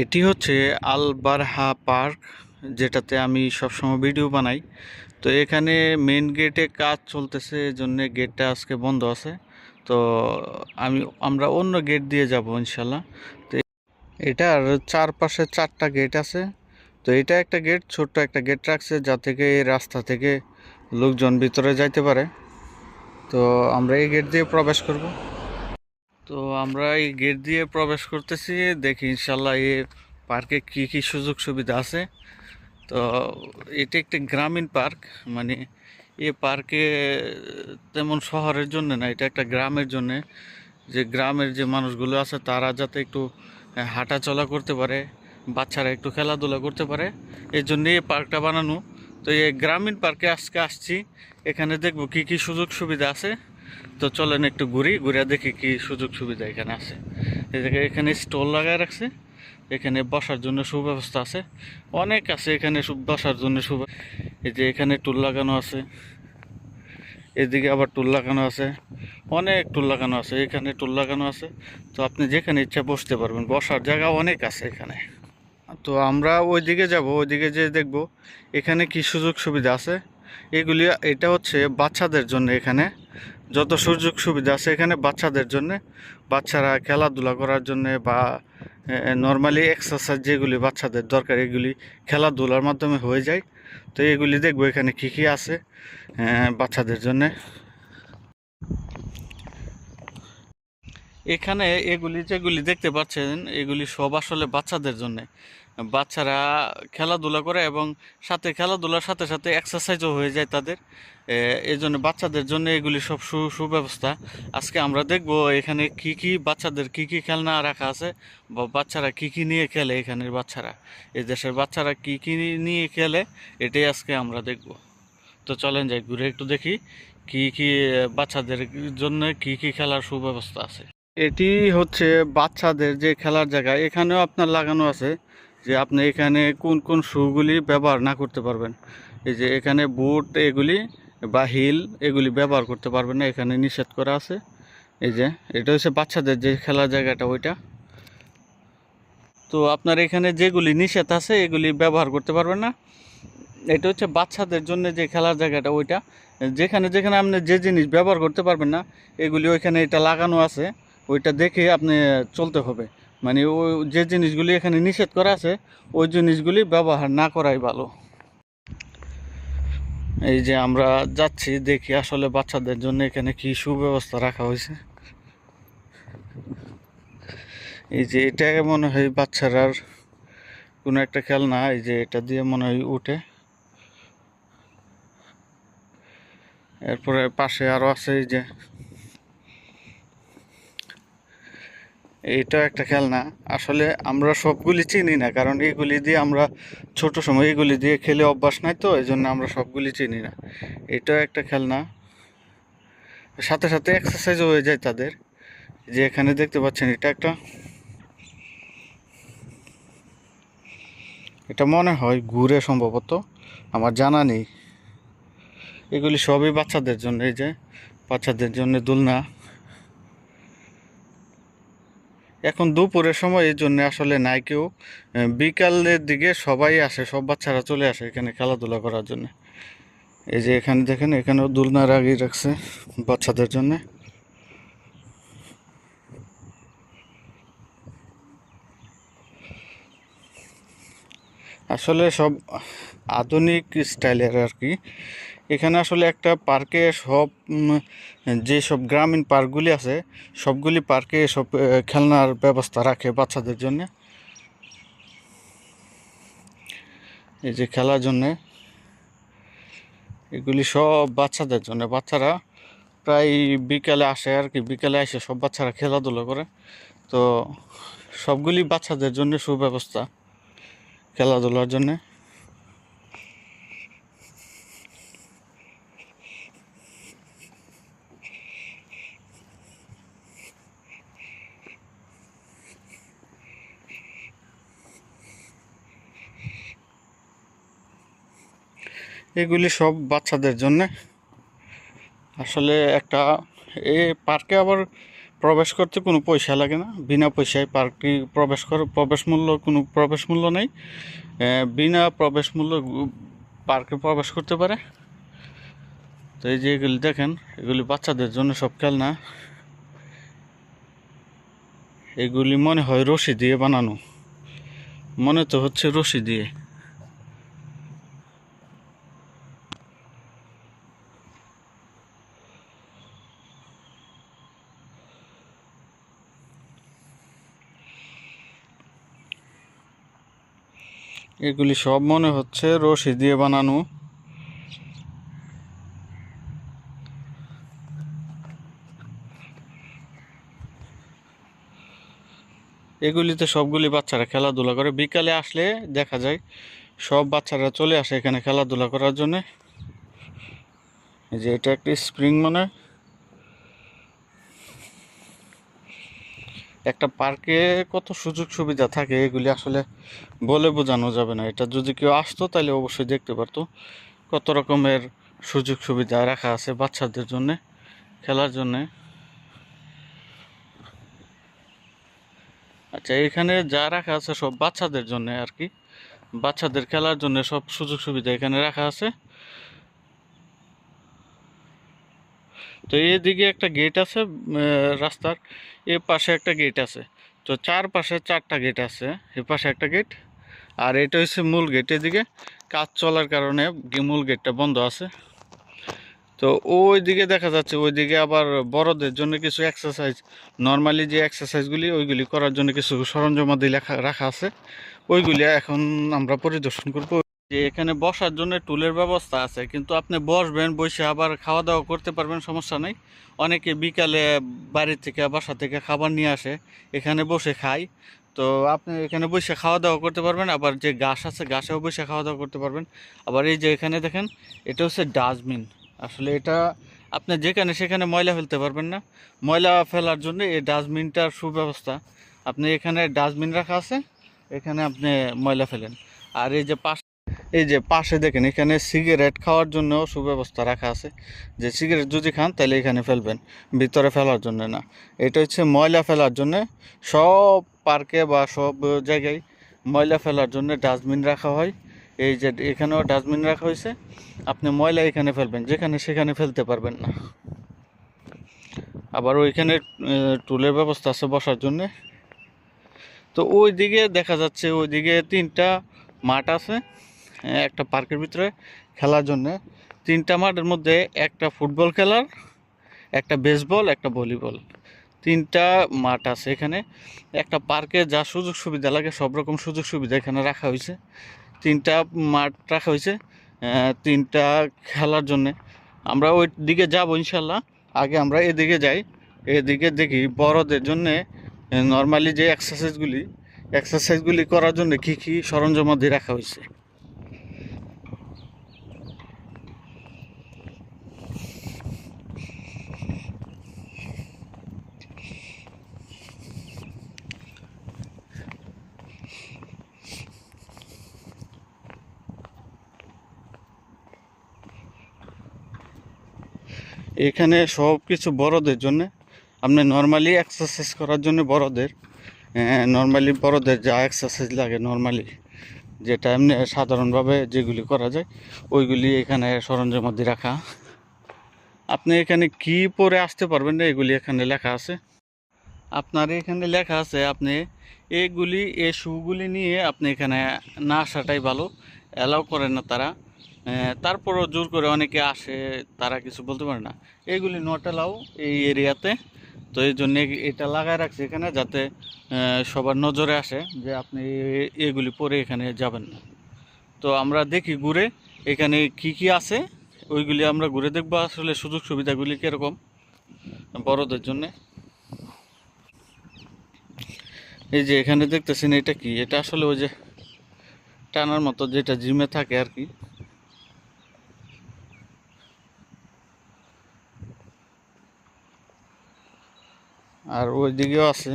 এটি হচ্ছে আল বারহা পার্ক, যেটাতে আমি সবসময় ভিডিও বানাই। তো এখানে মেন গেটে কাজ চলতেছে জন্য গেটটা আজকে বন্ধ আছে। তো আমি, আমরা অন্য গেট দিয়ে যাব, ইনশাল্লাহ। তো এটার চারপাশে চারটা গেট আছে। তো এটা একটা গেট ছোট্ট একটা গেট রাখছে, যা থেকে এই রাস্তা থেকে লোকজন ভিতরে যাইতে পারে। তো আমরা এই গেট দিয়ে প্রবেশ করব। তো আমরা এই গেট দিয়ে প্রবেশ করতেছি, দেখি ইনশাল্লাহ এই পার্কে কি কি সুযোগ সুবিধা আছে। তো এটা একটি গ্রামীণ পার্ক মানে এ পার্কে তেমন শহরের জন্য না, এটা একটা গ্রামের জন্যে। যে গ্রামের যে মানুষগুলো আছে, তারা যাতে একটু হাঁটা চলা করতে পারে, বাচ্চারা একটু খেলাধুলা করতে পারে এই জন্য এই পার্কটা বানানো। তো এই গ্রামীণ পার্কে আজকে আসছি, এখানে দেখব কি কি সুযোগ সুবিধা আছে। তো চলেন একটু ঘুরি, ঘুরে দেখি কি সুযোগ সুবিধা এখানে আছে। এদিকে এখানে স্টল লাগায় রাখছে, এখানে বসার জন্য সুব্যবস্থা আছে। অনেক আছে এখানে বসার জন্য সু এই যে এখানে টুল লাগানো আছে, এদিকে আবার টুল লাগানো আছে, অনেক টুল লাগানো আছে, এখানে টুল লাগানো আছে। তো আপনি যেখানে ইচ্ছা বসতে পারবেন, বসার জায়গা অনেক আছে এখানে। তো আমরা ওইদিকে যাব, ওইদিকে যে দেখব এখানে কি সুযোগ সুবিধা আছে। এগুলি, এটা হচ্ছে বাচ্চাদের জন্য এখানে। যত সুযোগ সুবিধা আছে এখানে বাচ্চাদের জন্য, বাচ্চারা খেলাধুলা করার জন্য বা নর্মালি এক্সারসাইজ যেগুলি বাচ্চাদের দরকার, এগুলি খেলাধুলার মাধ্যমে হয়ে যায়। তো এগুলি দেখব এখানে কী কী আছে বাচ্চাদের জন্যে। এখানে এগুলি যেগুলি দেখতে পাচ্ছেন, এগুলি সব আসলে বাচ্চাদের জন্য। বাচ্চারা খেলাধুলা করে এবং সাথে খেলাধুলার সাথে সাথে এক্সারসাইজও হয়ে যায় তাদের। জন্য বাচ্চাদের জন্য এগুলি সব সু, সুব্যবস্থা। আজকে আমরা দেখব এখানে কি কি বাচ্চাদের কি কি খেলনা রাখা আছে বা বাচ্চারা কি কি নিয়ে খেলে এখানের বাচ্চারা। এই দেশের বাচ্চারা কি কি নিয়ে খেলে এটাই আজকে আমরা দেখব। তো চলেন যাই, ঘুরে একটু দেখি কি কি বাচ্চাদের জন্য কি কি খেলার সুব্যবস্থা আছে। এটি হচ্ছে বাচ্চাদের যে খেলার জায়গা, এখানেও আপনার লাগানো আছে যে আপনি এখানে কোন কোন শুগুলি ব্যবহার না করতে পারবেন। এই যে এখানে বুট এগুলি বা হিল, এগুলি ব্যবহার করতে পারবেন না, এখানে নিষেধ করা আছে। এই যে, এটা হচ্ছে বাচ্চাদের যে খেলার জায়গাটা, ওইটা। তো আপনার এখানে যেগুলি নিষেধ আছে, এগুলি ব্যবহার করতে পারবেন না। এটা হচ্ছে বাচ্চাদের জন্য যে খেলার জায়গাটা, ওইটা। যেখানে যেখানে আপনি যে জিনিস ব্যবহার করতে পারবেন না, এগুলি ওইখানে এটা লাগানো আছে। ওইটা দেখে আপনি চলতে হবে। মানে ওই যে জিনিসগুলি এখানে নিষেধ করা আছে, ওই জিনিসগুলি ব্যবহার না করাই ভালো। এই যে আমরা যাচ্ছি, দেখি আসলে বাচ্চাদের জন্য এখানে কি সুব্যবস্থা রাখা হয়েছে। এই যে এটা মনে হয় বাচ্চারার কোনো একটা খেলনা, এই যে এটা দিয়ে মনে হয় উঠে। এরপরে পাশে আরও আছে, এই যে এটা একটা খেলনা। আসলে আমরা সবগুলি চিনি না, কারণ এগুলি দিয়ে আমরা ছোট সময় এগুলি দিয়ে খেলে অভ্যাস নাই তো এই জন্য আমরা সবগুলি চিনি না। এটাও একটা খেলনা। সাথে সাথে এক্সারসাইজও হয়ে যায় তাদের। যে এখানে দেখতে পাচ্ছেন, এটা একটা এটা মনে হয় ঘুরে সম্ভবত, আমার জানা নেই। এগুলি সবই বাচ্চাদের জন্য, এই যে বাচ্চাদের জন্য দোলনা। এখন দুপুরের সময় এই জন্য আসলে নাই কেউ। বিকালের দিকে সবাই আসে, সব বাচ্চারা চলে আসে এখানে খেলাধুলা করার জন্য। এই যে এখানে দেখেন, এখানেও দোলনা রাগিয়ে রাখছে বাচ্চাদের জন্য। আসলে সব আধুনিক স্টাইলের আর কি। এখানে আসলে একটা পার্কে সব যে সব গ্রামীণ পার্কগুলি আছে, সবগুলি পার্কে সব খেলনার ব্যবস্থা রাখে বাচ্চাদের জন্য। এই যে খেলার জন্যে, এগুলি সব বাচ্চাদের জন্য। বাচ্চারা প্রায় বিকালে আসে আর কি, বিকালে এসে সব বাচ্চারা খেলাধুলা করে। তো সবগুলি বাচ্চাদের জন্য সুব্যবস্থা খেলাধুলার জন্যে। এগুলি সব বাচ্চাদের জন্যে। আসলে একটা এই পার্কে আবার প্রবেশ করতে কোনো পয়সা লাগে না। বিনা পয়সায় পার্কটি প্রবেশ করে, প্রবেশ মূল্য, কোনো প্রবেশ মূল্য নেই। বিনা প্রবেশ মূল্য পার্কে প্রবেশ করতে পারে। তো এই যে এগুলি দেখেন, এগুলি বাচ্চাদের জন্য সব খেলনা। এগুলি মনে হয় রশি দিয়ে বানানো। মনে তো হচ্ছে রশি দিয়ে। এগুলি সব মনে হচ্ছে রশি দিয়ে বানানো। এগুলিতে সবগুলি বাচ্চারা খেলাধুলা করে। বিকালে আসলে দেখা যায় সব বাচ্চারা চলে আসে এখানে খেলাধুলা করার জন্য। যে এটা একটি স্প্রিং মনে একটা পার্কে কত সুযোগ সুবিধা থাকে, এগুলি আসলে বলে বোঝানো যাবে না। এটা যদি কেউ আসতো, তাহলে অবশ্যই দেখতে পারতো কত রকমের সুযোগ সুবিধা রাখা আছে বাচ্চাদের জন্য, খেলার জন্যে। আচ্ছা এখানে যা রাখা আছে সব বাচ্চাদের জন্য আর কি। বাচ্চাদের খেলার জন্য সব সুযোগ সুবিধা এখানে রাখা আছে। তো এদিকে একটা গেট আছে রাস্তার, এ পাশে একটা গেট আছে। তো চার পাশে চারটা গেট আছে, এ পাশে একটা গেট আর এটা হচ্ছে মূল গেট এদিকে কাজ চলার কারণে মূল গেটটা বন্ধ আছে। তো ওই দিকে দেখা যাচ্ছে, ওইদিকে আবার বড়দের জন্য কিছু এক্সারসাইজ নর্মালি যে এক্সারসাইজগুলি ওইগুলি করার জন্য কিছু সরঞ্জামাদি লেখা, রাখা আছে। ওইগুলি এখন আমরা পরিদর্শন করব। যে এখানে বসার জন্য টুলের ব্যবস্থা আছে, কিন্তু আপনি বসবেন, বসে আবার খাওয়া দাওয়া করতে পারবেন, সমস্যা নেই। অনেকে বিকালে বাড়ি থেকে, বাসা থেকে খাবার নিয়ে আসে, এখানে বসে খায়। তো আপনি এখানে বসে খাওয়া দাওয়া করতে পারবেন, আবার যে ঘাস আছে, ঘাসেও বসে খাওয়া দাওয়া করতে পারবেন। আবার এই যে এখানে দেখেন, এটা হচ্ছে ডাস্টবিন। আসলে এটা আপনি যেখানে সেখানে ময়লা ফেলতে পারবেন না। ময়লা ফেলার জন্য এই ডাস্টবিনটার সুব্যবস্থা। আপনি এখানে ডাস্টবিন রাখা আছে, এখানে আপনি ময়লা ফেলেন। আর এই যে পাশ এই যে পাশে দেখেন, এখানে সিগারেট খাওয়ার জন্য সুব্যবস্থা রাখা আছে। যে সিগারেট যদি খান, তাহলে এখানে ফেলবেন, ভিতরে ফেলার জন্য না। এটা হচ্ছে ময়লা ফেলার জন্য। সব পার্কে বা সব জায়গায় ময়লা ফেলার জন্য ডাস্টবিন রাখা হয়। এই যে এখানেও ডাস্টবিন রাখা হয়েছে। আপনি ময়লা এখানে ফেলবেন, যেখানে সেখানে ফেলতে পারবেন না। আবার ওইখানে টুলের ব্যবস্থা আছে বসার জন্যে। তো ওই দিকে দেখা যাচ্ছে, ওইদিকে তিনটা মাঠ আছে। একটা পার্কের ভিতরে খেলার জন্য। তিনটা মাঠের মধ্যে একটা ফুটবল খেলার, একটা বেসবল একটা ভলিবল তিনটা মাঠ আছে এখানে। একটা পার্কে যা সুযোগ সুবিধা লাগে, সব রকম সুযোগ সুবিধা এখানে রাখা হয়েছে। তিনটা মাঠ রাখা হয়েছে তিনটা খেলার জন্যে। আমরা ওই দিকে যাব ইনশাল্লাহ আগে আমরা এদিকে যাই, এদিকে দেখি বড়দের জন্যে নর্মালি যে এক্সারসাইজগুলি এক্সারসাইজগুলি করার জন্য কী কী সরঞ্জামাদি রাখা হয়েছে। এখানে সব কিছু বড়দের জন্য। আপনি নর্মালি এক্সারসাইজ করার জন্য বড়দের নর্মালি বড়দের যা এক্সারসাইজ লাগে নর্মালি যেটা এমনি সাধারণভাবে যেগুলি করা যায়, ওইগুলি এখানে সরঞ্জামাদি রাখা। আপনি এখানে কি পরে আসতে পারবেন না, এগুলি এখানে লেখা আছে। আপনার এখানে লেখা আছে, আপনি এগুলি, এ শুগুলি নিয়ে আপনি এখানে না আসাটাই ভালো অ্যালাউ করেন না তারা। তারপরও জোর করে অনেকে আসে, তারা কিছু বলতে পারে না। এইগুলি নট অ্যালাউ এই এরিয়াতে। তো এই জন্য এটা লাগায় রাখছে এখানে যাতে সবার নজরে আসে যে আপনি এগুলি পরে এখানে যাবেন না। তো আমরা দেখি ঘুরে এখানে কি কি আছে, ওইগুলি আমরা ঘুরে দেখব। আসলে সুযোগ সুবিধাগুলি কীরকম বড়দের জন্যে। এই যে এখানে দেখতেছেন এটা কি? এটা আসলে ওই যে টানার মতো যেটা জিমে থাকে আর কি। আর ওই দিকেও আছে।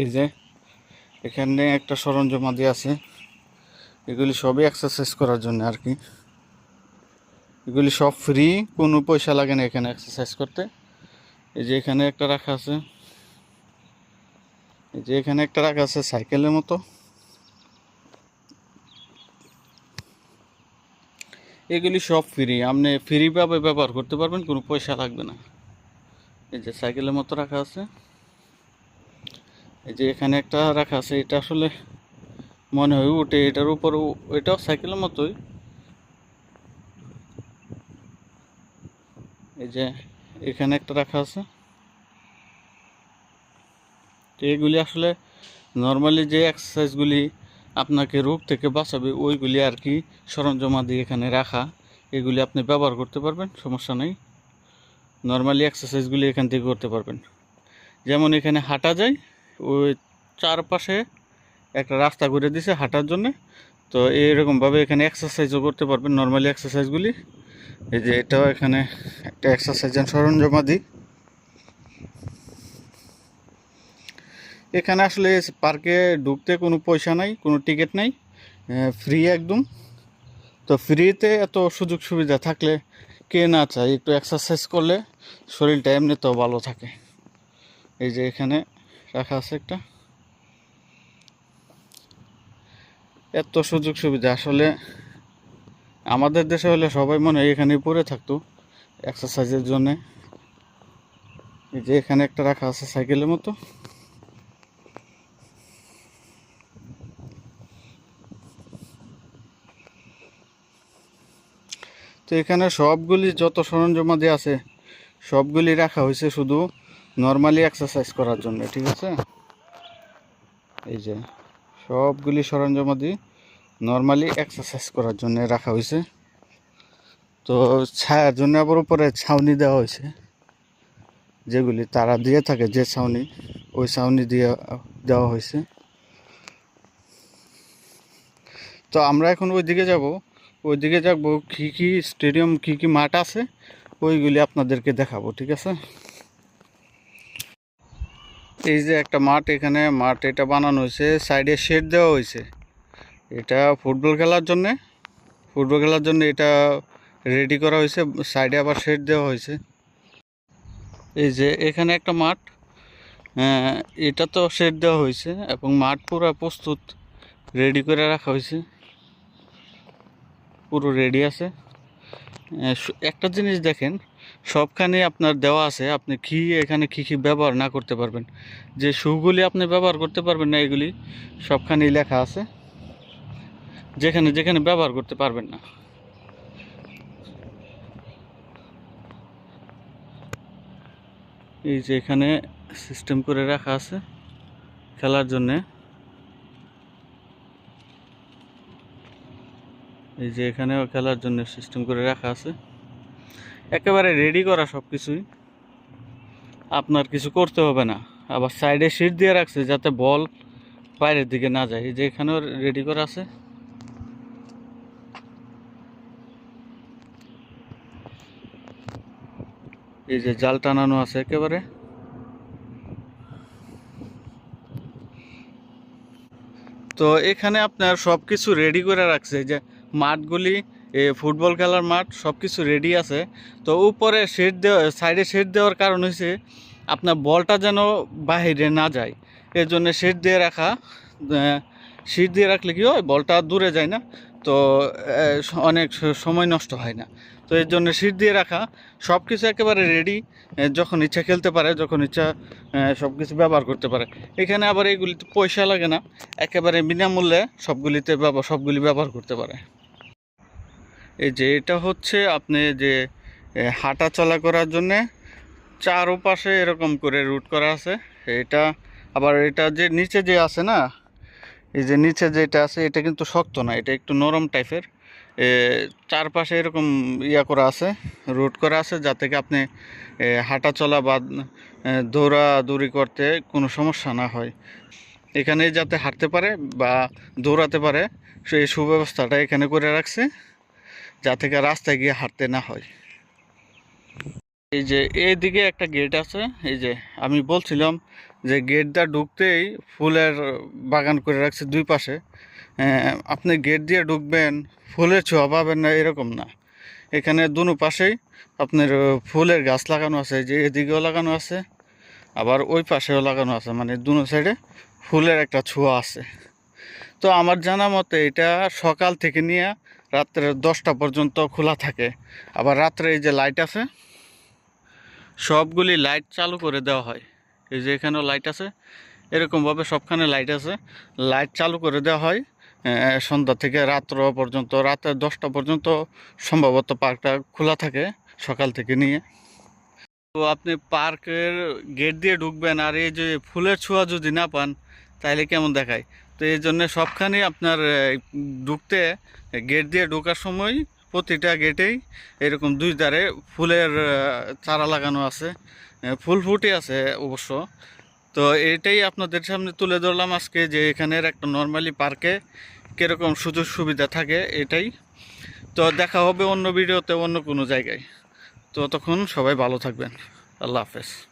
এই যে, এখানে একটা সরঞ্জামাদি আছে। এগুলি সবই এক্সারসাইজ করার জন্য আর কি। এগুলি সব ফ্রি কোনো পয়সা লাগে না এখানে এক্সারসাইজ করতে। এই যে এখানে একটা রাখা আছে। এই যে এখানে একটা রাখা আছে সাইকেলের মতো। এগুলি সব ফ্রি আপনি ফ্রিভাবে ব্যবহার করতে পারবেন, কোনো পয়সা লাগবে না। এই যে সাইকেলের মতো রাখা আছে। এই যে এখানে একটা রাখা আছে, এটা আসলে মনে হয় উঠে, এটার উপর এটাও সাইকেলের মতোই। এই যে এখানে একটা রাখা আছে। এগুলি আসলে নর্মালি যে এক্সারসাইজগুলি আপনাকে রোগ থেকে বাঁচাবে, ওইগুলি আর কি সরঞ্জামা দিয়ে এখানে রাখা, এগুলি আপনি ব্যবহার করতে পারবেন, সমস্যা নেই। নর্মালি এক্সারসাইজগুলি এখান থেকে করতে পারবেন। যেমন এখানে হাঁটা যায়, ওই চারপাশে একটা রাস্তা করে দিছে হাঁটার জন্য। তো এইরকমভাবে এখানে এক্সারসাইজও করতে পারবেন নর্মালি এক্সারসাইজগুলি এই যে এটাও এখানে একটা এক্সারসাইজের সরঞ্জামাদি। এখানে আসলে পার্কে ঢুকতে কোনো পয়সা নাই, কোনো টিকিট নাই ফ্রি একদম। তো ফ্রিতে এত সুযোগ সুবিধা থাকলে কে না চায়, একটু এক্সারসাইজ করলে শরীরটা এমনিতেও ভালো থাকে। এই যে এখানে রাখা আছে একটা। এত সুযোগ সুবিধা, আসলে আমাদের দেশে হলে সবাই মনে হয় এখানেই পড়ে থাকতো এক্সারসাইজের জন্যে। এই যে এখানে একটা রাখা আছে সাইকেলের মতো। তো এখানে সবগুলি যত সরঞ্জামাদি আছে, সবগুলি রাখা হয়েছে শুধু নর্মালি এক্সারসাইজ করার জন্য, ঠিক আছে? এই যে, সবগুলি সরঞ্জামাদি নর্মালি এক্সারসাইজ করার জন্য রাখা হয়েছে। তো ছায়ার জন্য আবার উপরে ছাউনি দেওয়া হয়েছে। যেগুলি তারা দিয়ে থাকে, যে ছাউনি, ওই ছাউনি দিয়ে দেওয়া হয়েছে। তো আমরা এখন ওই দিকে যাব। ওই দিকে যাব কী কী স্টেডিয়াম কী কী মাঠ আছে ওইগুলি আপনাদেরকে দেখাবো ঠিক আছে? এই যে একটা মাঠ এখানে মাঠ এটা বানানো হয়েছে সাইডে শেড দেওয়া হয়েছে। এটা ফুটবল খেলার জন্যে ফুটবল খেলার জন্য এটা রেডি করা হয়েছে সাইডে আবার শেড দেওয়া হয়েছে। এই যে এখানে একটা মাঠ আহ, এটা তো শেড দেওয়া হয়েছে এবং মাঠ পুরো প্রস্তুত রেডি করে রাখা হয়েছে। পুরো রেডি আছে। একটা জিনিস দেখেন, সবখানে আপনার দেওয়া আছে, আপনি কি এখানে কি কি ব্যবহার না করতে পারবেন। যে শুগুলি আপনি ব্যবহার করতে পারবেন না, এগুলি সবখানেই লেখা আছে। যেখানে যেখানে ব্যবহার করতে পারবেন না। এই যে এখানে সিস্টেম করে রাখা আছে খেলার জন্যে। এই যে এখানেও খেলার জন্য সিস্টেম করে রাখা আছে। একেবারে রেডি করা সব কিছুই আপনার কিছু করতে হবে না। আবার সাইডে সিট দিয়ে রাখছে যাতে বল বাইরের দিকে না যায়। এই যে এখানেও রেডি করা আছে। এই যে জাল টানানো আছে একেবারে। তো এখানে আপনার সব কিছু রেডি করে রাখছে। যে মাঠগুলি, এ, ফুটবল খেলার মাঠ সব কিছু রেডি আছে। তো উপরে শেড দেওয়া সাইডে শেড দেওয়ার কারণ হয়েছে আপনার বলটা যেন বাইরে না যায়। এর জন্য শেড দিয়ে রাখা শিট দিয়ে রাখলে কি হয়, বলটা দূরে যায় না। তো অনেক সময় নষ্ট হয় না। তো এর জন্য সিট দিয়ে রাখা সব কিছু একেবারে রেডি যখন ইচ্ছা খেলতে পারে, যখন ইচ্ছা সব কিছু ব্যবহার করতে পারে। এখানে আবার এইগুলিতে পয়সা লাগে না, একেবারে বিনামূল্যে সবগুলিতে সবগুলি ব্যবহার করতে পারে। এই যে এটা হচ্ছে আপনি যে হাঁটা চলা করার জন্যে চারোপাশে এরকম করে রুট করা আছে। এটা আবার এটা যে নিচে যে আছে না, এই যে নিচে যেটা আছে, এটা কিন্তু শক্ত না, এটা একটু নরম টাইপের। চারপাশে এরকম ইয়া করা আছে রুট করা আছে যাতে কি আপনি হাঁটা চলা বা দৌড়াদৌড়ি করতে কোনো সমস্যা না হয়। এখানে যাতে হাঁটতে পারে বা দৌড়াতে পারে সেই সুব্যবস্থাটা এখানে করে রাখছে। যাতে করে রাস্তায় গিয়ে হাঁটতে না হয়। এই যে এদিকে একটা গেট আছে, এই যে আমি বলছিলাম যে গেটটা ঢুকতেই ফুলের বাগান করে রাখছে দুই পাশে। আপনি গেট দিয়ে ঢুকবেন, ফুলের ছোঁয়া পাবেন না, এরকম না। এখানে দুনো পাশেই আপনার ফুলের গাছ লাগানো আছে যে এদিকেও লাগানো আছে, আবার ওই পাশেও লাগানো আছে মানে দুনো সাইডে ফুলের একটা ছোঁয়া আছে। তো আমার জানা মতে এটা সকাল থেকে নিয়ে রাত্রে দশটা পর্যন্ত খোলা থাকে। আবার রাত্রে এই যে লাইট আছে, সবগুলি লাইট চালু করে দেওয়া হয়। এই যে এখানেও লাইট আছে, এরকমভাবে সবখানে লাইট আছে। লাইট চালু করে দেওয়া হয় সন্ধ্যা থেকে রাত্র পর্যন্ত রাতের দশটা পর্যন্ত সম্ভবত পার্কটা খোলা থাকে সকাল থেকে নিয়ে। তো আপনি পার্কের গেট দিয়ে ঢুকবেন আর এই যে ফুলের ছোঁয়া যদি না পান, তাহলে কেমন দেখায়? তো এই জন্যে সবখানে আপনার ঢুকতে গেট দিয়ে ঢোকার সময় প্রতিটা গেটেই এরকম দুই ধারে ফুলের চারা লাগানো আছে। ফুল ফুটে আছে অবশ্য। তো এটাই আপনাদের সামনে তুলে ধরলাম আজকে যে এখানের একটা নর্মালি পার্কে কীরকম সুযোগ সুবিধা থাকে এটাই। তো দেখা হবে অন্য ভিডিওতে অন্য কোনো জায়গায়। তো তখন সবাই ভালো থাকবেন। আল্লাহ হাফেজ।